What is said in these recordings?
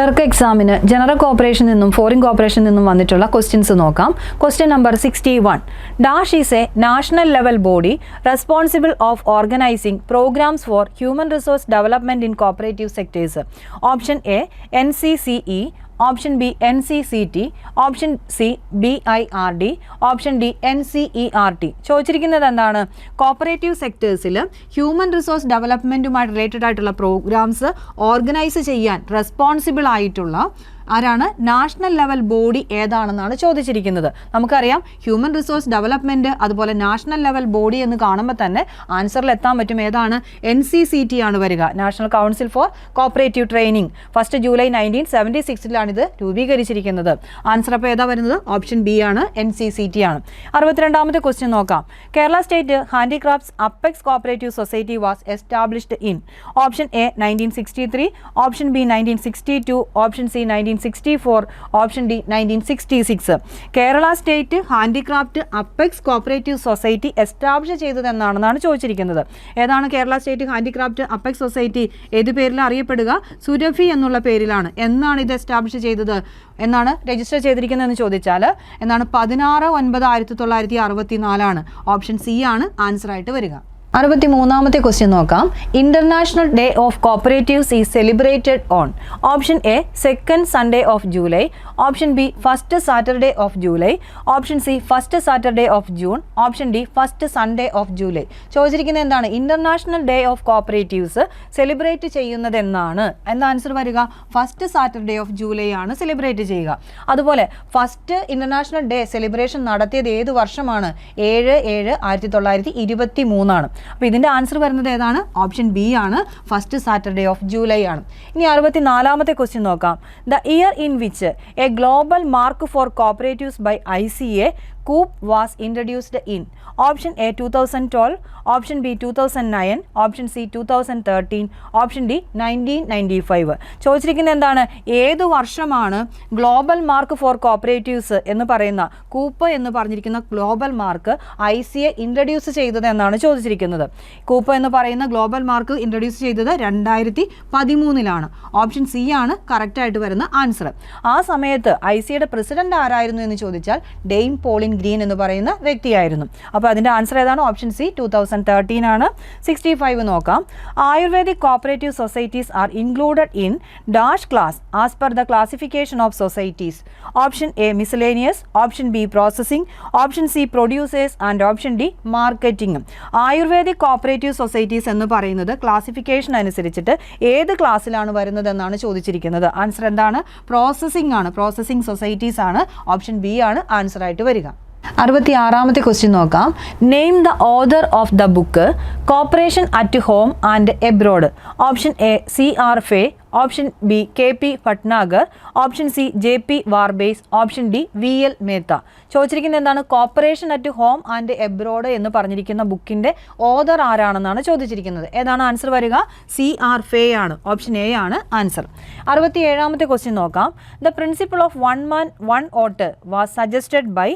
Clerk എക്സാമിന് general cooperation നിന്നും foreign cooperation നിന്നും വന്നിട്ടുള്ള ക്വസ്റ്റ്യൻസ് നോക്കാം. Question number sixty one dash is a national level body responsible of organising programmes for human resource development in cooperative sectors option A N C C E option B N C C T option C B I R D option D N C E R T ചോദിച്ചിരിക്കുന്നത് എന്താണ്? Cooperative സെക്ടേഴ്സിൽ human resource ഡെവലപ്മെന്റുമായി related ആയിട്ടുള്ള programmes organise ചെയ്യാൻ responsible ആയിട്ടുള്ള ആരാണ്? National level body ഏതാണെന്നാണ് ചോദിച്ചിരിക്കുന്നത്. നമുക്കറിയാം ഹ്യൂമൻ റിസോഴ്സ് ഡെവലപ്മെന്റ് അതുപോലെ നാഷണൽ ലെവൽ ബോഡി എന്ന് കാണുമ്പോൾ തന്നെ ആൻസറിൽ എത്താൻ പറ്റും ഏതാണ്? എൻ സി സി ടി ആണ് വരിക. National council for cooperative training. First July nineteen seventy സിക്സിലാണ് ഇത് രൂപീകരിച്ചിരിക്കുന്നത്. ആൻസർ അപ്പോൾ ഏതാ വരുന്നത്? ഓപ്ഷൻ ബി ആണ് എൻ സി സി ടി ആണ്. അറുപത്തിരണ്ടാമത്തെ ക്വസ്റ്റ്യൻ നോക്കാം. Kerala state handicrafts apex cooperative society was established in. Option A nineteen sixty three option B nineteen sixty two option C nineteen sixty four option D nineteen sixty six Kerala state handicraft apex cooperative society establish ചെയ്തത് എന്നാണെന്നാണ് ചോദിച്ചിരിക്കുന്നത്. ഏതാണ് Kerala state handicraft apex society ഏത് പേരിൽ അറിയപ്പെടുക? സുരഭി എന്നുള്ള പേരിലാണ്. എന്നാണ് ഇത് എസ്റ്റാബ്ലിഷ് ചെയ്തത്? എന്നാണ് രജിസ്റ്റർ ചെയ്തിരിക്കുന്നതെന്ന് ചോദിച്ചാൽ എന്നാണ് പതിനാറ് ഒൻപത് ആയിരത്തി തൊള്ളായിരത്തി അറുപത്തി നാലാണ് ഓപ്ഷൻ സി ആണ്. ആൻസർ ആയിട്ട് വരിക. അറുപത്തി മൂന്നാമത്തെ ക്വസ്റ്റ്യൻ നോക്കാം. International day of cooperatives is celebrated on option A second Sunday of July option B first Saturday of July option C first Saturday of June option D first Sunday of July ചോദിച്ചിരിക്കുന്നത് എന്താണ്? International day of cooperatives celebrate ചെയ്യുന്നത് എന്നാണ്. എന്ന answer വരിക? First Saturday of July ആണ് celebrate ചെയ്യുക. അതുപോലെ first international day celebration നടത്തിയത് ഏത് വർഷമാണ്? ഏഴ് ഏഴ് ആയിരത്തി തൊള്ളായിരത്തി ഇരുപത്തി മൂന്നാണ് അപ്പോൾ ഇതിന്റെ ആൻസർ വരുന്നത് ഏതാണ്? ഓപ്ഷൻ ബി ആണ്. ഫസ്റ്റ് സാറ്റർഡേ ഓഫ് ജൂലൈ ആണ്. ഇനി അറുപത്തി നാലാമത്തെ ക്വസ്റ്റ്യൻ നോക്കാം. The year in which a global mark for cooperatives by I C A coop was introduced in option A two thousand twelve option B two thousand nine option C two thousand thirteen option D nineteen ninety five ചോദിച്ചിരിക്കുന്നത് എന്താണ്? ഏത് വർഷമാണ് global mark for cooperatives എന്ന് പറയുന്ന coop എന്ന് പറഞ്ഞിരിക്കുന്ന global mark I C A introduce ചെയ്തത് എന്നാണ് ചോദിച്ചിരിക്കുന്നത്. കൂപ്പ് എന്ന് പറയുന്ന ഗ്ലോബൽ മാർക്ക് ഇൻട്രൊഡ്യൂസ് ചെയ്തത് രണ്ടായിരത്തി പതിമൂന്നിലാണ് ഓപ്ഷൻ സി ആണ് കറക്റ്റായിട്ട് വരുന്ന ആൻസർ ആ സമയത്ത് ഐ സിയുടെ പ്രസിഡന്റ് ആരായിരുന്നു എന്ന് ചോദിച്ചാൽ ഡെയിം പോളിൻ ഗ്രീൻ എന്ന് പറയുന്ന വ്യക്തിയായിരുന്നു. അപ്പോൾ അതിന്റെ ആൻസർ ഏതാണ്? Option C two thousand thirteen ആണ്. സിക്സ്റ്റി ഫൈവ് നോക്കാം. Ayurvedic cooperative societies are included in dash class as per the classification of societies option A miscellaneous option B processing option C producers and option D marketing Ayurvedic cooperative societies എന്ന് പറയുന്നത് classification അനുസരിച്ചിട്ട് ഏത് ക്ലാസ്സിലാണ് വരുന്നതെന്നാണ് ചോദിച്ചിരിക്കുന്നത്. Answer എന്താണ്? Processing ആണ്. Processing societies ആണ്. Option B ആണ്. ആൻസർ ആയിട്ട് വരിക. അറുപത്തി ആറാമത്തെ ക്വസ്റ്റ്യൻ നോക്കാം. Name the author of the book cooperation at home and abroad option A C R Fay option B K P Bhatnagar option C J P Warbasse option D V L Mehta ചോദിച്ചിരിക്കുന്നത് എന്താണ്? Cooperation at home and abroad എന്ന് പറഞ്ഞിരിക്കുന്ന ബുക്കിന്റെ author ആരാണെന്നാണ് ചോദിച്ചിരിക്കുന്നത്. ഏതാണ് answer വരിക? C R ഫേ ആണ്. ഓപ്ഷൻ എ ആണ് ആൻസർ അറുപത്തി ഏഴാമത്തെ ക്വസ്റ്റ്യൻ നോക്കാം. The principle of one man one vote was suggested by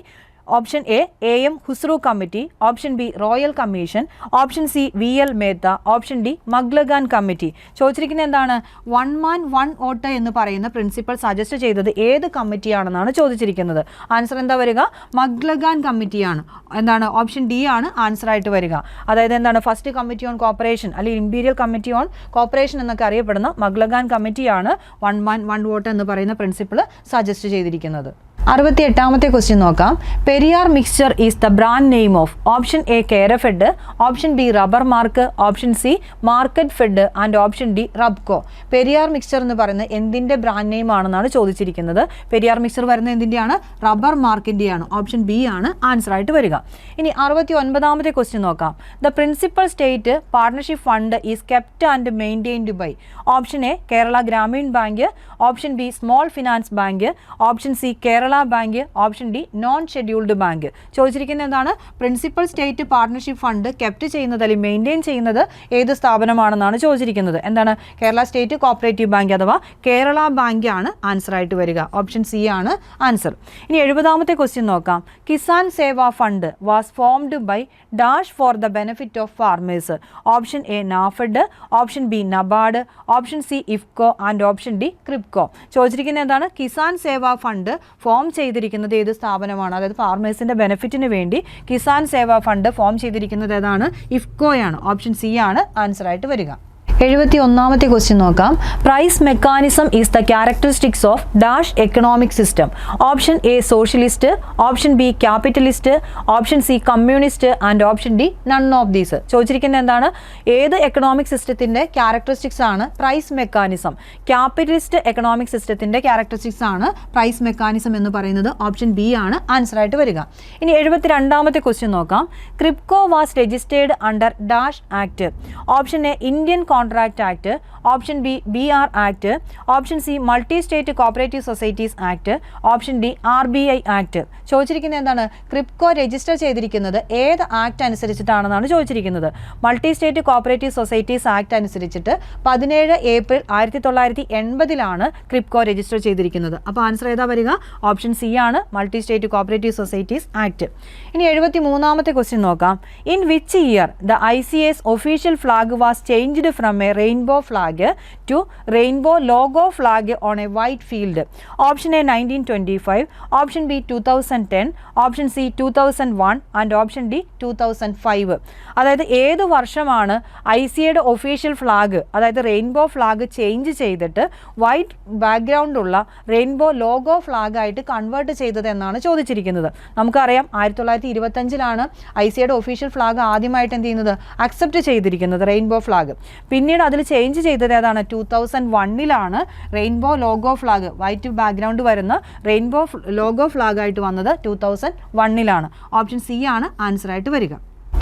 option A A M Khusro committee option B royal commission option C V L Mehta option D Maclagan committee ചോദിച്ചിരിക്കുന്നത് എന്താണ്? One man one vote എന്ന് പറയുന്ന principal suggest ചെയ്തത് ഏത് കമ്മിറ്റിയാണെന്നാണ് ചോദിച്ചിരിക്കുന്നത്. Answer എന്താ വരിക? മഗ്ലഗാൻ കമ്മിറ്റിയാണ് എന്താണ്? ഓപ്ഷൻ ഡി ആണ് ആൻസർ ആയിട്ട് വരിക. അതായത് എന്താണ്? ഫസ്റ്റ് കമ്മിറ്റി ഓൺ കോപ്പറേഷൻ അല്ലെങ്കിൽ ഇമ്പീരിയൽ കമ്മിറ്റി ഓൺ കോപ്പറേഷൻ എന്നൊക്കെ അറിയപ്പെടുന്ന മഗ്ലഗാൻ കമ്മിറ്റിയാണ് വൺ മാൻ വൺ വോട്ട് എന്ന് പറയുന്ന പ്രിൻസിപ്പിൾ സജസ്റ്റ് ചെയ്തിരിക്കുന്നത്. അറുപത്തി എട്ടാമത്തെ ക്വസ്റ്റ്യൻ നോക്കാം. Periyar mixture is the brand name of option A Kerafed option B rubber mark option C market fed and option D Rubco Periyar mixture എന്ന് പറയുന്നത് എന്തിന്റെ brand name ആണെന്നാണ് ചോദിച്ചിരിക്കുന്നത്. പെരിയാർ മിക്സ്ചർ വരുന്നത് എന്തിന്റെയാണ് റബ്ബർ മാർക്കിന്റെയാണ് ഓപ്ഷൻ ബി ആണ് ആൻസർ ആയിട്ട് വരിക. ഇനി അറുപത്തി ഒൻപതാമത്തെ ക്വസ്റ്റ്യൻ നോക്കാം. The principal state partnership fund is kept and maintained by option A Kerala Gramin bank option B small finance bank option C Kerala Kerala bank option D non scheduled bank. ചോദിച്ചിരിക്കുന്നത് എന്താണ്? Principal state partnership fund kept ചെയ്യുന്നത് അല്ലെങ്കിൽ maintain ചെയ്യുന്നത് ഏത് സ്ഥാപനമാണെന്നാണ് ചോദിച്ചിരിക്കുന്നത്. എന്താണ്? Kerala state cooperative bank അഥവാ Kerala bank ആണ് ആൻസർ ആയിട്ട് വരിക. ഓപ്ഷൻ സി ആണ് ആൻസർ ഇനി എഴുപതാമത്തെ ക്വസ്റ്റ്യൻ നോക്കാം. Kisan Seva fund was formed by dash for the benefit of farmers option A NAFED option B NABARD option C IFFCO and option D KRIBHCO. ചോദിച്ചിരിക്കുന്നത് എന്താണ്? Kisan Seva fund form ചെയ്തിരിക്കുന്നത് ഏത് സ്ഥാപനമാണ്? അതായത് ഫാർമേഴ്സിന്റെ ബെനിഫിറ്റിന് വേണ്ടി കിസാൻ സേവാ ഫണ്ട് ഫോം ചെയ്തിരിക്കുന്നത് ഏതാണ്? ഇഫ്കോയാണ് ഓപ്ഷൻ സി ആണ്. ആൻസർ ആയിട്ട് വരിക. എഴുപത്തി ഒന്നാമത്തെ ക്വസ്റ്റ്യൻ നോക്കാം. Price mechanism is the characteristics of dash economic system option A socialist option B capitalist option C communist and option D none of these ചോദിച്ചിരിക്കുന്നത് എന്താണ്? ഏത് എക്കണോമിക് സിസ്റ്റത്തിന്റെ ക്യാരക്ടറിസ്റ്റിക്സ് ആണ് പ്രൈസ് മെക്കാനിസം ക്യാപിറ്റലിസ്റ്റ് എക്കണോമിക് സിസ്റ്റത്തിന്റെ characteristics ആണ് price mechanism എന്ന് പറയുന്നത്. Option B ആണ്. ആൻസർ ആയിട്ട് വരിക. ഇനി എഴുപത്തി രണ്ടാമത്തെ ക്വസ്റ്റ്യൻ നോക്കാം. KRIBHCO was registered under dash act option A Indian contract act option B B R act option C multi state cooperative societies act option D R B I act ചോദിച്ചിരിക്കുന്നത് എന്താണ്? KRIBHCO register ചെയ്തിരിക്കുന്നത് ഏത് act അനുസരിച്ചിട്ടാണെന്നാണ് ചോദിച്ചിരിക്കുന്നത്. Multi state cooperative societies act അനുസരിച്ചിട്ട് പതിനേഴ് April ആയിരത്തി തൊള്ളായിരത്തി എൺപതിലാണ് ക്രിപ്കോ രജിസ്റ്റർ ചെയ്തിരിക്കുന്നത്. അപ്പോൾ ആൻസർ ഏതാ വരിക? ഓപ്ഷൻ സി ആണ് multi state cooperative societies act ഇനി എഴുപത്തി മൂന്നാമത്തെ ക്വസ്റ്റ്യൻ നോക്കാം. In which year the I C S official flag was changed from a rainbow flag to rainbow logo flag on a white field option A nineteen twenty five option B two thousand ten option C two thousand one and option D two thousand five അതായത് ഏത് വർഷമാണ് I സിയുടെ official flag അതായത് rainbow flag change ചെയ്തിട്ട് white background ഉള്ള rainbow logo flag ആയിട്ട് convert ചെയ്തത് എന്നാണ് ചോദിച്ചിരിക്കുന്നത്. നമുക്കറിയാം ആയിരത്തി തൊള്ളായിരത്തി ഇരുപത്തഞ്ചിലാണ് ഐ സിയുടെ ഒഫീഷ്യൽ ഫ്ലാഗ് ആദ്യമായിട്ട് എന്ത് ചെയ്യുന്നത്? അക്സെപ്റ്റ് ചെയ്തിരിക്കുന്നത് റെയിൻബോ ഫ്ലാഗ് പിന്നീട് അതിൽ ചേഞ്ച് ചെയ്തത് ഏതാണ്? Two thousand വണ്ണിലാണ് rainbow logo flag white background വരുന്ന റെയിൻബോ ലോഗോ ഫ്ലാഗ് ആയിട്ട് വന്നത് ടു തൗസൻഡ് വണ്ണിലാണ് ഓപ്ഷൻ സി ആണ് ആൻസർ ആയിട്ട് വരിക.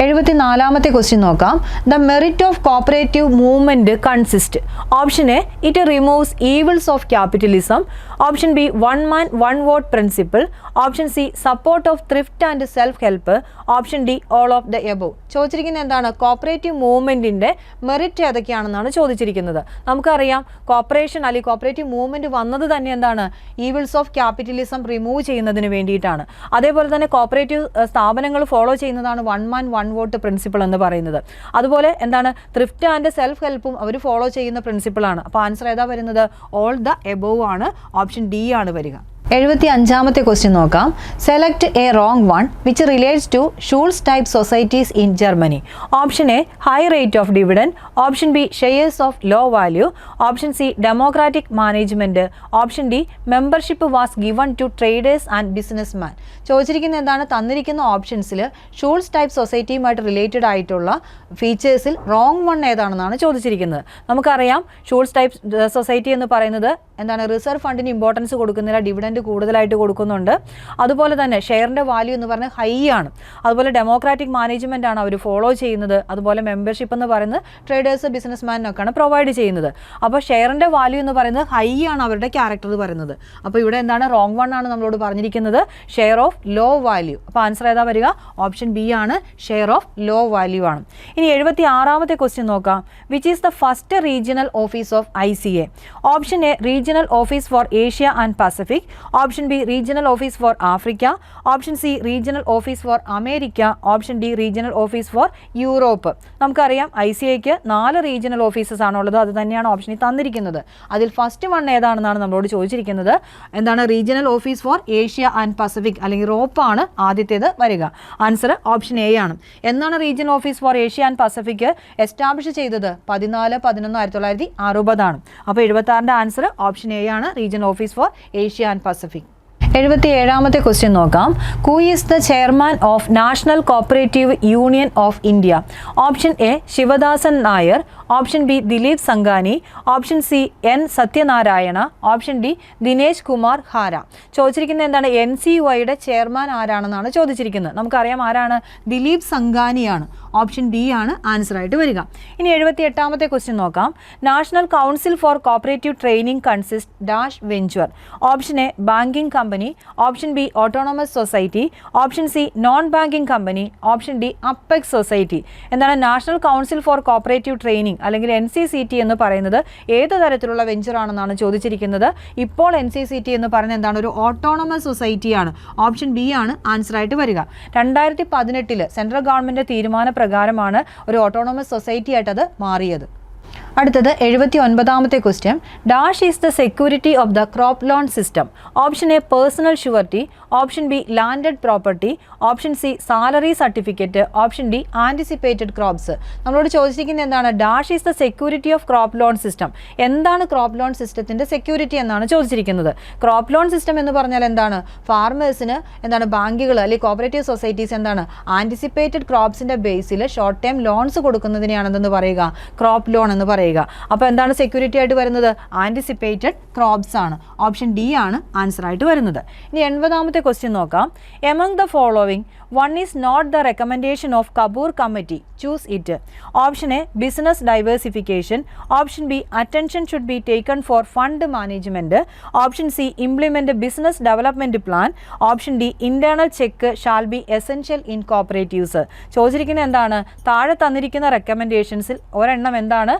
എഴുപത്തി നാലാമത്തെ ക്വസ്റ്റ്യൻ നോക്കാം. The merit of cooperative movement consist option A it removes evils of capitalism option B one man one vote principle option C support of thrift and self help option D all of the above ചോദിച്ചിരിക്കുന്നത് എന്താണ്? Cooperative മൂവ്മെന്റിന്റെ merit ഏതൊക്കെയാണെന്നാണ് ചോദിച്ചിരിക്കുന്നത്. നമുക്കറിയാം corporation അല്ലെങ്കിൽ cooperative movement വന്നത് തന്നെ എന്താണ്? Evils of capitalism remove ചെയ്യുന്നതിന് വേണ്ടിയിട്ടാണ്. അതേപോലെ തന്നെ കോപ്പറേറ്റീവ് സ്ഥാപനങ്ങൾ ഫോളോ ചെയ്യുന്നതാണ് one man one vote principle എന്ന് പറയുന്നത്. അതുപോലെ എന്താണ്? ത്രിഫ്റ്റ് ആൻഡ് സെൽഫ് ഹെൽപ്പും അവർ ഫോളോ ചെയ്യുന്ന പ്രിൻസിപ്പിളാണ് അപ്പോൾ ആൻസർ ഏതാ വരുന്നത്? ഓൾ ദ എബോവ് ആണ്. ഓപ്ഷൻ ഡി ആണ് വരിക. എഴുപത്തി അഞ്ചാമത്തെ ക്വസ്റ്റ്യൻ നോക്കാം. Select a wrong one which relates to Schulze type societies in Germany option A high rate of dividend option B shares of low value option C democratic management option D membership was given to traders and business man ചോദിച്ചിരിക്കുന്ന എന്താണ്? തന്നിരിക്കുന്ന ഓപ്ഷൻസിൽ Schulze type സൊസൈറ്റിയുമായിട്ട് related ആയിട്ടുള്ള ഫീച്ചേഴ്സിൽ wrong one ഏതാണെന്നാണ് ചോദിച്ചിരിക്കുന്നത്. നമുക്കറിയാം Schulze type society എന്ന് പറയുന്നത് എന്താണ്? റിസർവ് ഫണ്ടിന് ഇമ്പോർട്ടൻസ് കൊടുക്കുന്നില്ല ഡിവിഡൻഡ് കൂടുതലായിട്ട് കൊടുക്കുന്നുണ്ട്. അതുപോലെ തന്നെ ഷെയറിന്റെ വാല്യൂ എന്ന് പറഞ്ഞാൽ ഹൈ ആണ്. അതുപോലെ ഡെമോക്രാറ്റിക് മാനേജ്മെന്റ് ആണ് അവർ ഫോളോ ചെയ്യുന്നത്. അതുപോലെ മെമ്പർഷിപ്പ് എന്ന് പറയുന്നത് ട്രേഡേഴ്സ് ബിസിനസ്മാനൊക്കെയാണ് പ്രൊവൈഡ് ചെയ്യുന്നത്. അപ്പോൾ ഷെയറിന്റെ വാല്യൂ എന്ന് പറയുന്നത് ഹൈ ആണ് അവരുടെ ക്യാരക്ടർ പറയുന്നത്. അപ്പോൾ ഇവിടെ എന്താണ്? റോങ് വൺ ആണ് നമ്മളോട് പറഞ്ഞിരിക്കുന്നത്. ഷെയർ ഓഫ് ലോ വാല്യൂ അപ്പോൾ ആൻസർ ഏതാ വരിക? ഓപ്ഷൻ ബി ആണ്. ഷെയർ ഓഫ് ലോ വാല്യൂ ആണ്. ഇനി എഴുപത്തി ആറാമത്തെ ക്വസ്റ്റ്യൻ നോക്കാം. Which is the first regional office of I C A option A regional office for Asia and Pacific option B regional office for Africa option C regional office for America option D regional office for Europe. നമുക്കറിയാം I C ഐക്ക് നാല് regional offices ആണുള്ളത് അത് തന്നെയാണ് ഓപ്ഷനിൽ തന്നിരിക്കുന്നത്. അതിൽ first one ഏതാണെന്നാണ് നമ്മളോട് ചോദിച്ചിരിക്കുന്നത്. എന്താണ് regional office for Asia and Pacific അല്ലെങ്കിൽ റോപ്പ് ആണ് ആദ്യത്തേത് വരിക. ആൻസർ ഓപ്ഷൻ എ ആണ്. എന്നാണ് regional office for Asia and Pacific establish ചെയ്തത്? പതിനാല് പതിനൊന്ന് ആയിരത്തി തൊള്ളായിരത്തി അറുപതാണ്. അപ്പോൾ എഴുപത്തി ആറിന്റെ ആൻസർ ഓപ്ഷൻ എ ആണ് regional office for Asia and Pacific. എഴുപത്തി ഏഴാമത്തെ ക്വസ്റ്റ്യൻ നോക്കാം. Who is the chairman of National Cooperative Union of India. Option A Sivadasan Nair. Option B Dileep Sanghani option C N Satyanarayana option D Dinesh Kumar Hara. ചോദിച്ചിരിക്കുന്നത് എന്താണ്? N C വൈയുടെ chairman ആരാണെന്നാണ് ചോദിച്ചിരിക്കുന്നത്. നമുക്കറിയാം ആരാണ്? ദിലീപ് സംഗാനിയാണ്. Option B ആണ് answer ആയിട്ട് വരിക. ഇനി എഴുപത്തി എട്ടാമത്തെ ക്വസ്റ്റ്യൻ നോക്കാം. National council for cooperative training consist dash venture option A banking company option B autonomous society option C non banking company option D apex society. എന്താണ്? National council for cooperative training അല്ലെങ്കിൽ N C C T എന്ന് പറയുന്നത് ഏത് തരത്തിലുള്ള venture ആണെന്നാണ് ചോദിച്ചിരിക്കുന്നത്. ഇപ്പോൾ N C C T എന്ന് പറയുന്നത് എന്താണ്? ഒരു ഓട്ടോണമസ് സൊസൈറ്റിയാണ് ഓപ്ഷൻ ബി ആണ് ആൻസർ ആയിട്ട് വരിക. രണ്ടായിരത്തി പതിനെട്ടിൽ സെൻട്രൽ ഗവൺമെന്റ് തീരുമാന പ്രകാരമാണ് ഒരു ഓട്ടോണമസ് സൊസൈറ്റി ആയിട്ട് അത് മാറിയത്. അടുത്തത് എഴുപത്തി ഒൻപതാമത്തെ question dash is the security of the crop loan system option A personal surety option B landed property option C salary certificate option D anticipated crops നമ്മളോട് ചോദിച്ചിരിക്കുന്നത് എന്താണ്? Dash is the security of crop loan system എന്താണ് crop loan സിസ്റ്റത്തിന്റെ security എന്നാണ് ചോദിച്ചിരിക്കുന്നത്. Crop loan system എന്ന് പറഞ്ഞാൽ എന്താണ്? ഫാർമേഴ്സിന് എന്താണ്? ബാങ്കുകൾ അല്ലെങ്കിൽ കോപ്പറേറ്റീവ് സൊസൈറ്റീസ് എന്താണ്? ആന്റിസിപ്പേറ്റഡ് ക്രോപ്സിന്റെ ബേസിൽ ഷോർട്ട് ടൈം ലോൺസ് കൊടുക്കുന്നതിനെയാണെന്ന് പറയുക. ക്രോപ്പ് ലോൺ എന്ന് പറയുക. അപ്പോൾ എന്താണ് സെക്യൂരിറ്റി ആയിട്ട് വരുന്നത്? ആന്റിസിപ്പേറ്റഡ് ക്രോപ്സ് ആണ്. ഓപ്ഷൻ ഡി ആണ് ആൻസർ ആയിട്ട് വരുന്നത്. ഇനി എൺപതാമത്തെ ക്വസ്റ്റ്യൻ നോക്കാം. Among the following one is not the recommendation of Kapoor committee choose it option A business diversification option B attention should be taken for fund management option C implement business development plan option D internal check shall be essential in cooperatives ചോദിച്ചിരിക്കുന്നത് എന്താണ്? താഴെ തന്നിരിക്കുന്ന റെക്കമെൻഡേഷൻസിൽ ഒരെണ്ണം എന്താണ്?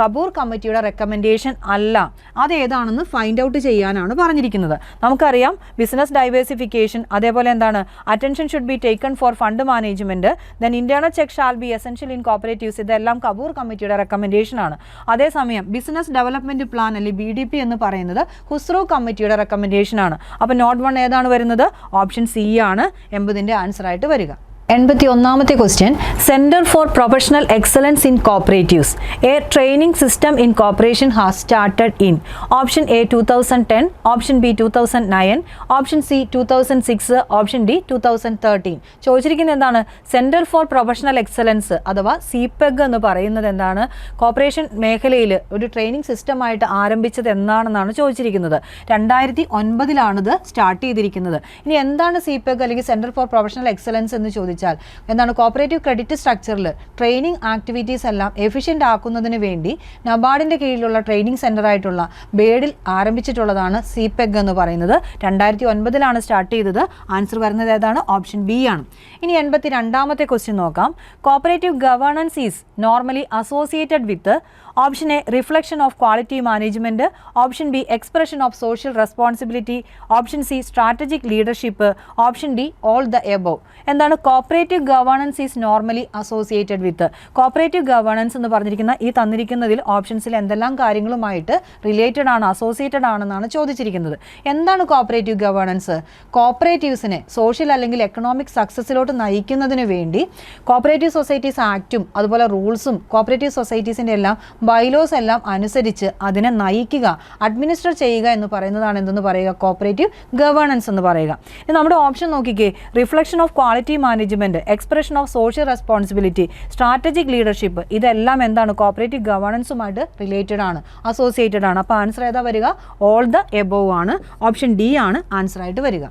കപൂർ കമ്മിറ്റിയുടെ recommendation അല്ല. അത് ഏതാണെന്ന് ഫൈൻഡ് ഔട്ട് ചെയ്യാനാണ് പറഞ്ഞിരിക്കുന്നത്. നമുക്കറിയാം ബിസിനസ് ഡൈവേഴ്സിഫിക്കേഷൻ അതേപോലെ എന്താണ് attention should be taken for fund management then internal check shall be essential in cooperatives ഇതെല്ലാം കപൂർ കമ്മിറ്റിയുടെ റെക്കമെൻഡേഷൻ ആണ്. അതേസമയം ബിസിനസ് ഡെവലപ്മെന്റ് പ്ലാൻ അല്ലെങ്കിൽ ബി ഡി പി എന്ന് പറയുന്നത് ഹുസ്രോ കമ്മിറ്റിയുടെ റെക്കമെൻഡേഷൻ ആണ്. അപ്പോൾ നോട്ട് വൺ ഏതാണ് വരുന്നത്? ഓപ്ഷൻ സി ആണ്. എൺപതിന്റെ ആൻസർ ആയിട്ട് വരിക. എൺപത്തി ഒന്നാമത്തെ question centre for professional excellence in cooperatives a training system in cooperation has started in option A two thousand ten option B two thousand nine option C two thousand six option D two thousand thirteen ചോദിച്ചിരിക്കുന്നത് എന്താണ്? Centre for professional excellence അഥവാ സിപെഗ് എന്ന് പറയുന്നത് എന്താണ്? Corporation മേഖലയിൽ ഒരു training സിസ്റ്റമായിട്ട് ആരംഭിച്ചത് എന്നാണെന്നാണ് ചോദിച്ചിരിക്കുന്നത്. രണ്ടായിരത്തി ഒൻപതിലാണിത് സ്റ്റാർട്ട് ചെയ്തിരിക്കുന്നത്. ഇനി എന്താണ് സിപെഗ് അല്ലെങ്കിൽ സെന്റർ ഫോർ പ്രൊഫഷണൽ എക്സലൻസ് എന്ന് ചോദിച്ചാൽ എന്താണ് കോപ്പറേറ്റീവ് ക്രെഡിറ്റ് സ്ട്രക്ചറിൽ ട്രെയിനിങ് ആക്ടിവിറ്റീസ് എല്ലാം എഫിഷ്യന്റ് ആക്കുന്നതിന് വേണ്ടി നബാർഡിന്റെ കീഴിലുള്ള ട്രെയിനിങ് സെന്ററായിട്ടുള്ള ബേഡിൽ ആരംഭിച്ചിട്ടുള്ളതാണ് സിപെഗ് എന്ന് പറയുന്നത്. രണ്ടായിരത്തി ഒൻപതിലാണ് സ്റ്റാർട്ട് ചെയ്തത്. ആൻസർ വരുന്നത് ഏതാണ്? ഓപ്ഷൻ ബി ആണ്. ഇനി എൺപത്തി രണ്ടാമത്തെ ക്വസ്റ്റ്യൻ നോക്കാം. Cooperative governance is normally associated with option A reflection of quality management option B expression of social responsibility option C strategic leadership option D all the above എന്താണ് cooperative governance is normally associated with? Cooperative governance എന്ന് പറഞ്ഞിരിക്കുന്ന ഈ തന്നിരിക്കുന്നതിൽ ഓപ്ഷൻസിൽ എന്തെല്ലാം കാര്യങ്ങളുമായിട്ട് related ആണ് associated ആണെന്നാണ് ചോദിച്ചിരിക്കുന്നത്. എന്താണ് കോപ്പറേറ്റീവ് ഗവേണൻസ് കോപ്പറേറ്റീവ്സിനെ സോഷ്യൽ അല്ലെങ്കിൽ എക്കണോമിക് സക്സസിലോട്ട് നയിക്കുന്നതിന് വേണ്ടി കോപ്പറേറ്റീവ് സൊസൈറ്റീസ് ആക്റ്റും അതുപോലെ റൂൾസും കോപ്പറേറ്റീവ് സൊസൈറ്റീസിന്റെ എല്ലാം ബൈലോസ് എല്ലാം അനുസരിച്ച് അതിനെ നയിക്കുക അഡ്മിനിസ്റ്റർ ചെയ്യുക എന്ന് പറയുന്നതാണ് എന്തെന്ന് പറയുക? കോപ്പറേറ്റീവ് ഗവേണൻസ് എന്ന് പറയുക. നമ്മുടെ ഓപ്ഷൻ നോക്കിക്കേ. Reflection of quality management expression of social responsibility strategic leadership ഇതെല്ലാം എന്താണ്? കോപ്പറേറ്റീവ് ഗവേണൻസുമായിട്ട് റിലേറ്റഡ് ആണ് അസോസിയേറ്റഡ് ആണ്. അപ്പോൾ ആൻസർ ഏതാ വരിക? ഓൾ ദ എബോവ് ആണ്. ഓപ്ഷൻ ഡി ആണ് ആൻസർ ആയിട്ട് വരിക.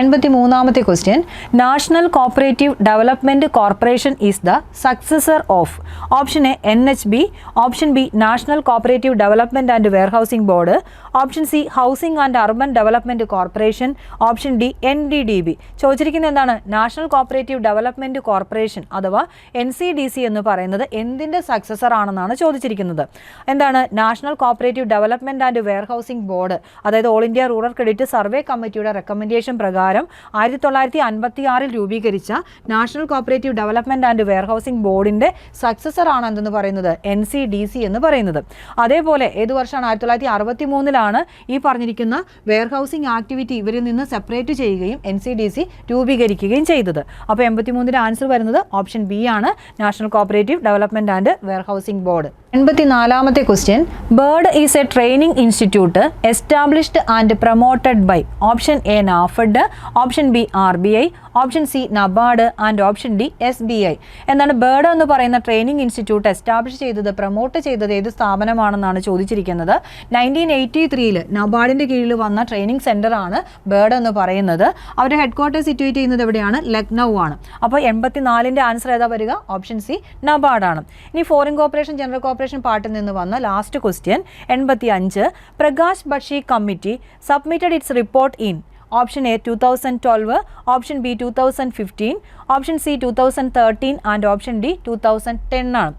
എൺപത്തി മൂന്നാമത്തെ question national cooperative development corporation is the successor of option A N H B option B national cooperative development and warehousing board option C housing and urban development corporation option D N D D B ചോദിച്ചിരിക്കുന്നത് എന്താണ്? National cooperative development corporation അഥവാ N C D C എന്ന് പറയുന്നത് എന്തിന്റെ successor ആണെന്നാണ് ചോദിച്ചിരിക്കുന്നത്. എന്താണ്? National cooperative development and warehousing board അതായത് all India rural credit survey കമ്മിറ്റിയുടെ റെക്കമെൻഡേഷൻ ആയിരത്തി തൊള്ളായിരത്തി അൻപത്തി ആറിൽ രൂപീകരിച്ച national cooperative development and warehousing successor ആണ് എന്തെന്ന് പറയുന്നത് എൻ സി ഡി സി എന്ന് പറയുന്നത്. അതേപോലെ ഏത് വർഷമാണ്? ആയിരത്തി തൊള്ളായിരത്തി അറുപത്തി മൂന്നിലാണ് ഈ പറഞ്ഞിരിക്കുന്ന വെയർഹൗസിംഗ് ആക്ടിവിറ്റി ഇവരിൽ നിന്ന് സെപ്പറേറ്റ് ചെയ്യുകയും എൻ സി ഡി സി രൂപീകരിക്കുകയും ചെയ്തത്. അപ്പോൾ എൺപത്തി മൂന്നിന്റെ ആൻസർ വരുന്നത് ഓപ്ഷൻ ബി ആണ്. National cooperative development and warehousing board. എൺപത്തിനാലാമത്തെ question BIRD is a training institute established and promoted by option A NAFED option B R B I option C NABARD and option D S B I. എന്താണ് BIRD എന്ന് പറയുന്ന training institute establish ചെയ്തത് promote ചെയ്തത് ഏത് സ്ഥാപനമാണെന്നാണ് ചോദിച്ചിരിക്കുന്നത്. Nineteen eighty ത്രീയിൽ നബാർഡിന്റെ കീഴിൽ വന്ന ട്രെയിനിങ് സെന്റർ ആണ് ബേർഡ് എന്ന് പറയുന്നത്. അവരുടെ ഹെഡ് ക്വാർട്ടേഴ്സ് സിറ്റുവേറ്റ് ചെയ്യുന്നത് എവിടെയാണ്? ലക്നൗ ആണ്. അപ്പോൾ എൺപത്തി നാലിന്റെ ആൻസർ ഏതാ വരിക? ഓപ്ഷൻ സി നബാർഡാണ് ഇനി ഫോറിൻ കോർപ്പറേഷൻ ജനറൽ കോർപ്പറേഷൻ പാർട്ടിൽ നിന്ന് വന്ന ലാസ്റ്റ് ക്വസ്റ്റ്യൻ എൺപത്തി അഞ്ച് Prakash Bakshi committee submitted its report in. Option A two thousand twelve option B two thousand fifteen option C two thousand thirteen and option D two thousand ten ആണ്.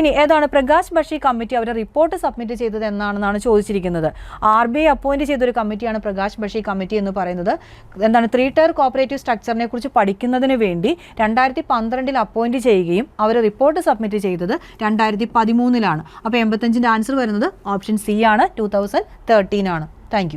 ഇനി ഏതാണ് Prakash Bashi committee അവരുടെ report submit ചെയ്തത് എന്നാണെന്നാണ് ചോദിച്ചിരിക്കുന്നത്. R B I appoint ചെയ്തൊരു കമ്മിറ്റിയാണ് Prakash Bashi committee എന്ന് പറയുന്നത്. എന്താണ് ത്രീ ടയർ കോപ്പറേറ്റീവ് സ്ട്രക്ചറിനെ കുറിച്ച് പഠിക്കുന്നതിന് വേണ്ടി രണ്ടായിരത്തി പന്ത്രണ്ടിൽ അപ്പോയിന്റ് ചെയ്യുകയും അവർ റിപ്പോർട്ട് സബ്മിറ്റ് ചെയ്തത് രണ്ടായിരത്തി പതിമൂന്നിലാണ് അപ്പോൾ എൺപത്തഞ്ചിന്റെ ആൻസർ വരുന്നത് ഓപ്ഷൻ സി ആണ് ടു തൗസൻഡ് തേർട്ടീൻ ആണ്. താങ്ക്